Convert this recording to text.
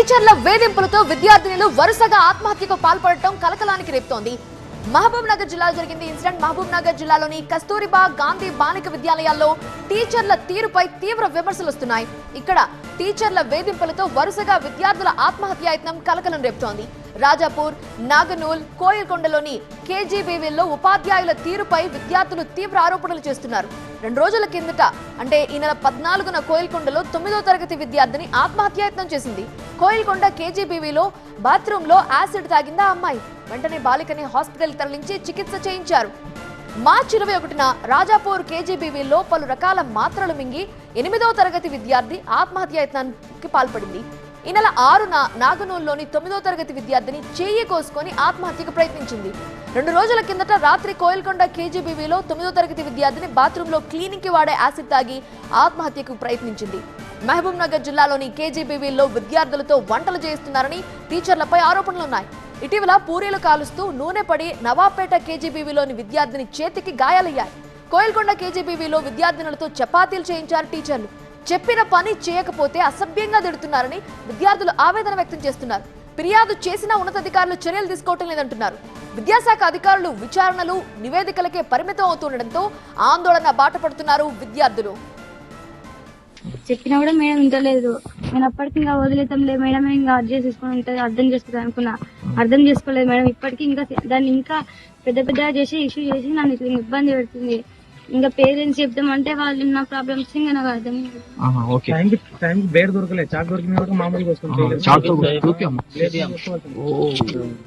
టీచర్ల వేధింపులతో విద్యార్థినులు వరుసగా ఆత్మహత్యకు పాల్పడటం కలకలానికి రేపుతోంది. మహబూబ్ నగర్ జిల్లాలో జరిగింది ఇన్సిడెంట్. మహబూబ్ నగర్ జిల్లాలోని కస్తూరిబా గాంధీ బాలిక విద్యాలయాల్లో టీచర్ల తీరుపై తీవ్ర విమర్శలు వస్తున్నాయి. ఇక్కడ టీచర్ల వేధింపులతో వరుసగా విద్యార్థుల ఆత్మహత్యాయత్నం కలకలం రేపుతోంది. రాజాపూర్ నాగనూల్ కోయల్కొండలోని కేజీబీవీల్లో ఉపాధ్యాయుల తీరుపై విద్యార్థులు తీవ్ర ఆరోపణలు చేస్తున్నారు. రెండు రోజుల కిందట అంటే ఈ నెల పద్నాలుగున కోయిల్కొండలో తొమ్మిదో తరగతి విద్యార్థిని ఆత్మహత్యాయత్నం చేసింది. కోయిల్కొండ కేజీబీవీలో బాత్రూంలో యాసిడ్ తాగిందా అమ్మాయి. వెంటనే బాలికని హాస్పిటల్ తరలించి చికిత్స చేయించారు. మార్చి ఇరవై ఒకటిన రాజాపూర్ కేజీబీవీలో పలు రకాల మాత్రలు మింగి ఎనిమిదో తరగతి విద్యార్థి ఆత్మహత్యాయత్నానికి పాల్పడింది. ఈ నెల ఆరున నాగనూరులోని తొమ్మిదో తరగతి విద్యార్థిని చేయి కోసుకొని ఆత్మహత్యకు ప్రయత్నించింది. రెండు రోజుల కిందట రాత్రి కోయల్కొండ కేజీబీవీలో తొమ్మిదో తరగతి విద్యార్థిని బాత్రూంలో క్లీనింగ్కి వాడే యాసిడ్ తాగి ఆత్మహత్యకు ప్రయత్నించింది. మహబూబ్ నగర్ జిల్లాలోని కేజీబీవీలో విద్యార్థులతో వంటలు చేస్తున్నారని టీచర్లపై ఆరోపణలున్నాయి. ఇటీవల పూరీలు కాలుస్తూ నూనె పడి నవాపేట కేజీబీవీలోని విద్యార్థిని చేతికి గాయాలయ్యాయి. కోయల్కొండ కేజీబీవీలో విద్యార్థినులతో చపాతీలు చేయించారు టీచర్లు. చెప్పిన పని చేయకపోతే అసభ్యంగా తిడుతున్నారని విద్యార్థులు ఆవేదన వ్యక్తం చేస్తున్నారు. ఫిర్యాదు చేసిన ఉన్నతాధికారులు చర్యలు తీసుకోవటం లేదంటున్నారు. విద్యాశాఖ అధికారులు విచారణలు నివేదికలకే పరిమితం అవుతుండటంతో ఆందోళన బాటపడుతున్నారు విద్యార్థులు. చెప్పినా కూడా మేడం వింటలేదు. నేను అప్పటికి ఇంకా వదిలేతాంలే మేడం ఇంకా అర్థం చేసుకుని ఉంటుంది అర్థం చేసుకుంటా అనుకున్నా. అర్థం చేసుకోలేదు మేడం. ఇప్పటికీ ఇంకా దాన్ని ఇంకా పెద్ద పెద్ద చేసి ఇష్యూ చేసి నన్ను ఇట్లా ఇబ్బంది పెడుతుంది. ఇంకా పేరెంట్స్ చెప్తామంటే వాళ్ళు నా ప్రాబ్లమ్స్ ఇంకా నాకు అర్థం కాదు. ఆహా, ఓకే. టైంకి టైంకి బ్లేడ్ దొరకలేదు చాక్ దొరికిన కూడా మామూలుగా వస్తుంది. ఓకే అమ్మా.